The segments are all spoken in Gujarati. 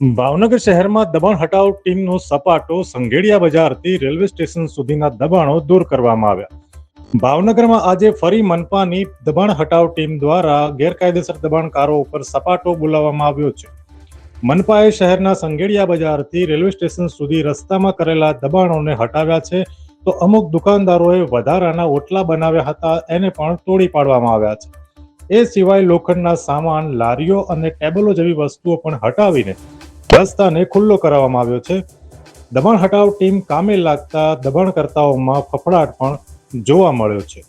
ભાવનગર શહેરમાં દબાણ હટાવ ટીમનો સપાટો સંઘેડિયા બજારથી રેલવે સ્ટેશન સુધીના દબાણો દૂર કરવામાં આવ્યા. ભાવનગરમાં આજે ફરી મનપાની દબાણ હટાવ ટીમ દ્વારા ગેરકાયદેસર દબાણકારો ઉપર સપાટો બોલાવવામાં આવ્યો છે. મનપાએ શહેરના સંઘેડિયા બજારથી રેલવે સ્ટેશન સુધી રસ્તામાં કરેલા દબાણોને હટાવ્યા છે. તો અમુક દુકાનદારોએ વધારાના ઓટલા બનાવ્યા હતા, એને પણ તોડી પાડવામાં આવ્યા છે. એ સિવાય લોખંડના સામાન, લારીઓ અને ટેબલો જેવી વસ્તુઓ પણ હટાવીને રસ્તાને ખુલ્લો કરાવવામાં આવ્યો છે. દબાણ હટાવ ટીમ કામે લાગતા દબાણકર્તાઓમાં ફફડાટ પણ જોવા મળ્યો છે.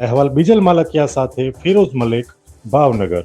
અહેવાલ બીજલ માલકિયા સાથે ફિરોઝ મલિક, ભાવનગર.